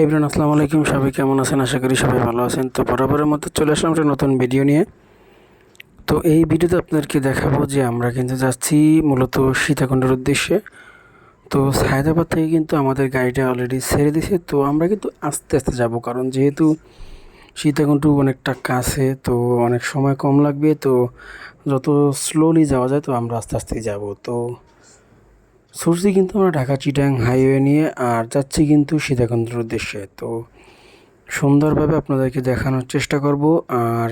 ইবরান আসসালামু আলাইকুম। সবাই কেমন আছেন? আশা করি সবাই ভালো আছেন। তো বরাবরের মতো চলে আসলাম একটা নতুন ভিডিও নিয়ে। তো এই ভিডিওতে আপনাদেরকে দেখাবো যে আমরা কিন্তু যাচ্ছি মূলত সীতাকুণ্ডের উদ্দেশ্যে। তো সায়দাবাদ থেকে কিন্তু আমাদের গাড়িটা অলরেডি ছেড়ে দিয়েছে। তো আমরা কিন্তু আস্তে আস্তে যাব, কারণ যেহেতু সীতাকুণ্ড অনেকটা কাছে, তো অনেক সময় কম লাগবে। তো যত স্লোলি যাওয়া যায়, তো আমরা আস্তে আস্তেই যাব। তো সরছি কিন্তু আমরা ঢাকা চিটাং হাইওয়ে নিয়ে আর যাচ্ছি কিন্তু সীতাকুণ্ডের উদ্দেশ্যে। তো সুন্দরভাবে আপনাদেরকে দেখানোর চেষ্টা করব আর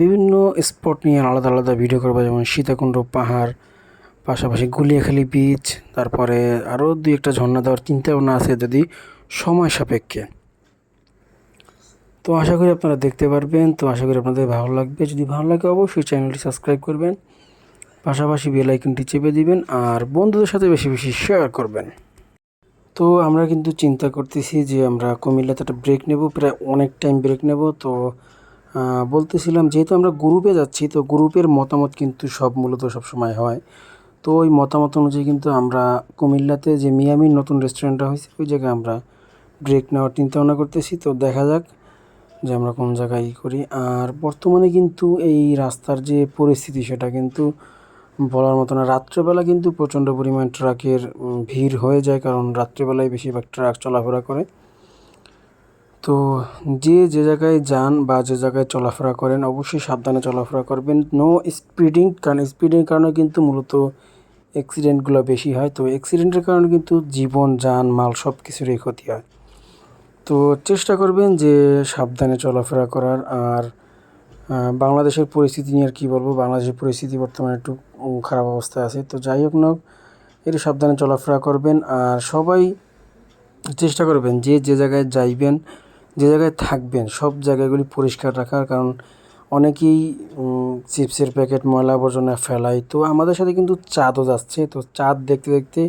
বিভিন্ন স্পট নিয়ে আলাদা আলাদা ভিডিও করব, যেমন সীতাকুণ্ড পাহাড়, পাশাপাশি গুলিয়াখালি বিচ তারপরে আরও দুই একটা ঝর্ণা দেওয়ার চিন্তা ভাবনা আছে যদি সময় সাপেক্ষে। তো আশা করি আপনারা দেখতে পারবেন, তো আশা করি আপনাদের ভালো লাগবে। যদি ভালো লাগে অবশ্যই চ্যানেলটি সাবস্ক্রাইব করবেন। পাশাপাশি বেল আইকনটি চেপে দিবেন আর বন্ধুদের সাথে বেশি বেশি শেয়ার করবেন। তো আমরা কিন্তু চিন্তা করতেছি যে আমরা কুমিল্লাতে একটা ব্রেক নেব, প্রায় অনেক টাইম ব্রেক নেব। তো বলতেছিলাম যেহেতু আমরা গ্রুপে যাচ্ছি, তো গ্রুপের মতামত কিন্তু সব মূলত সব সময় হয়। তো ওই মতামত অনুযায়ী কিন্তু আমরা কুমিল্লাতে যে মিয়ামির নতুন রেস্টুরেন্টটা হয়েছে, ওই জায়গায় আমরা ব্রেক নেওয়ার চিন্তা ভাবনা করতেছি। তো দেখা যাক যে আমরা কোন জায়গায় ই করি। আর বর্তমানে কিন্তু এই রাস্তার যে পরিস্থিতি, সেটা কিন্তু বলার মতো না। রাত্রেবেলা কিন্তু প্রচণ্ড পরিমাণ ট্রাকের ভিড় হয়ে যায়, কারণ রাত্রেবেলায় বেশিরভাগ ট্রাক চলাফেরা করে। তো যে যে জায়গায় যান বা যে জায়গায় চলাফেরা করেন, অবশ্যই সাবধানে চলাফেরা করবেন। নো স্পিডিং কারণ স্পিডিং কারণে কিন্তু মূলত অ্যাক্সিডেন্টগুলো বেশি হয়। তো অ্যাক্সিডেন্টের কারণে কিন্তু জীবন, যান, মাল সব কিছুরই ক্ষতি হয়। তো চেষ্টা করবেন যে সাবধানে চলাফেরা করার। আর বাংলাদেশের পরিস্থিতি নিয়ে আর কী বলব? বাংলাদেশের পরিস্থিতি বর্তমানে একটু খারাপ অবস্থায় আছে। তো যাই হোক না একটু সাবধানে চলাফেরা করবেন আর সবাই চেষ্টা করবেন যে যে জায়গায় যাইবেন, যে জায়গায় থাকবেন, সব জায়গাগুলি পরিষ্কার রাখার। কারণ অনেকেই চিপসের প্যাকেট, ময়লা আবর্জনা ফেলায় তো আমাদের সাথে কিন্তু চাঁদও যাচ্ছে। তো চাঁদ দেখতে দেখতে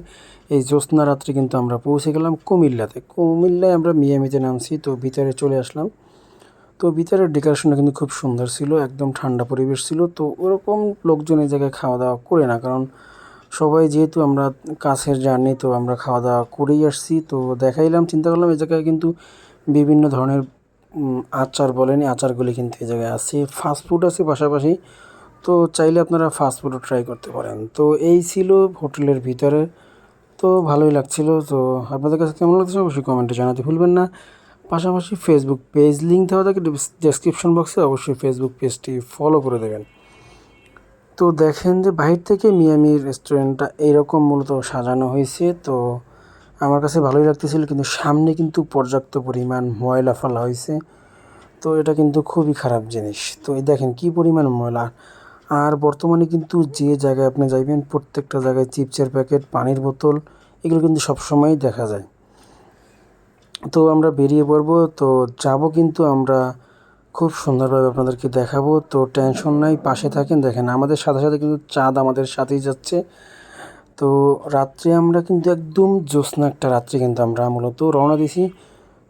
এই জ্যোৎস্না রাত্রে কিন্তু আমরা পৌঁছে গেলাম কুমিল্লাতে। কুমিল্লায় আমরা মিয়ামিতে নামছি। তো ভিতরে চলে আসলাম। তো ভিতরের ডেকোরেশনটা কিন্তু খুব সুন্দর ছিল, একদম ঠান্ডা পরিবেশ ছিল। তো ওরকম লোকজন এই জায়গায় খাওয়া দাওয়া করে না, কারণ সবাই যেহেতু আমরা কাছের জার্নি তো আমরা খাওয়া দাওয়া করেই আসছি। তো দেখাইলাম, চিন্তা করলাম এই জায়গায় কিন্তু বিভিন্ন ধরনের আচার বলেন আচারগুলি কিন্তু এই জায়গায় আছে ফাস্টফুড আছে পাশাপাশি। তো চাইলে আপনারা ফাস্টফুডও ট্রাই করতে পারেন। তো এই ছিল হোটেলের ভিতরে। তো ভালোই লাগছিল। তো আপনাদের কাছে কেমন লাগছে অবশ্যই কমেন্টে জানাতে ভুলবেন না। পাশাপাশি ফেসবুক পেজ লিঙ্ক দেওয়া থাকে ডেসক্রিপশন বক্সে অবশ্যই ফেসবুক পেজটি ফলো করে দেবেন। তো দেখেন যে বাইরে থেকে মিয়ামি রেস্টুরেন্টটা এইরকম মূলত সাজানো হয়েছে। তো আমার কাছে ভালোই লাগতেছিল, কিন্তু সামনে কিন্তু পর্যাপ্ত পরিমাণ ময়লা ফেলা হয়েছে। তো এটা কিন্তু খুবই খারাপ জিনিস। তো এই দেখেন কি পরিমাণ ময়লা। আর বর্তমানে কিন্তু যে জায়গায় আপনি যাইবেন, প্রত্যেকটা জায়গায় চিপসের প্যাকেট, পানির বোতল, এগুলো কিন্তু সবসময়ই দেখা যায়। তো আমরা বেরিয়ে পড়ব, তো যাব কিন্তু আমরা খুব সুন্দরভাবে আপনাদেরকে দেখাবো। তো টেনশন নাই, পাশে থাকেন, দেখেন আমাদের সাথে সাথে কিন্তু চাঁদ আমাদের সাথেই যাচ্ছে। তো রাত্রে আমরা কিন্তু একদম জ্যোৎস্না একটা রাত্রে কিন্তু আমরা মূলত রওনা দিছি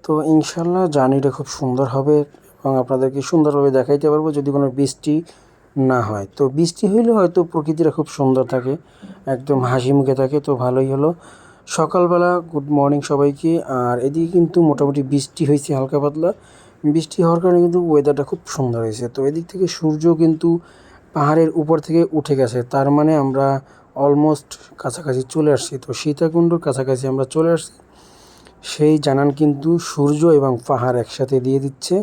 তো ইনশাল্লাহ জার্নিটা খুব সুন্দর হবে এবং আপনাদেরকে সুন্দরভাবে দেখাইতে পারব যদি কোনো বৃষ্টি না হয়। তো বৃষ্টি হইলে হয়তো প্রকৃতিটা খুব সুন্দর থাকে, একদম হাসি মুখে থাকে, তো ভালোই হলো। সকালবেলা গুড মর্নিং সবাইকে। আর এদিকে কিন্তু মোটামুটি বৃষ্টি হয়েছে হালকা পাতলা। বৃষ্টি হওয়ার কারণে কিন্তু ওয়েদারটা খুব সুন্দর হয়েছে। তো এদিক থেকে সূর্য কিন্তু পাহাড়ের উপর থেকে উঠে গেছে। তার মানে আমরা অলমোস্ট কাছাকাছি চলে আসছি। তো সীতাকুণ্ডর কাছাকাছি আমরা চলে আসছি। সেই জানান কিন্তু সূর্য এবং পাহাড় একসাথে দিয়ে দিচ্ছে।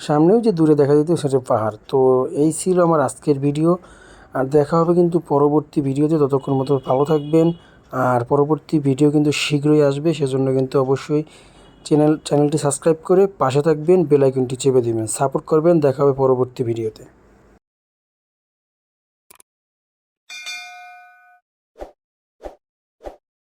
সামনেও যে দূরে দেখা যেত সেটা পাহাড়। তো এই ছিল আমার আজকের ভিডিও আর দেখা হবে কিন্তু পরবর্তী ভিডিওতে ততক্ষণ মতো ভালো থাকবেন। আর পরবর্তী ভিডিও কিন্তু শীঘ্রই আসবে, সেজন্য কিন্তু অবশ্যই চ্যানেল, চ্যানেলটি সাবস্ক্রাইব করে পাশে থাকবেন বেলাইকনটি চেপে দেবেন। সাপোর্ট করবেন, দেখা হবে পরবর্তী ভিডিওতে।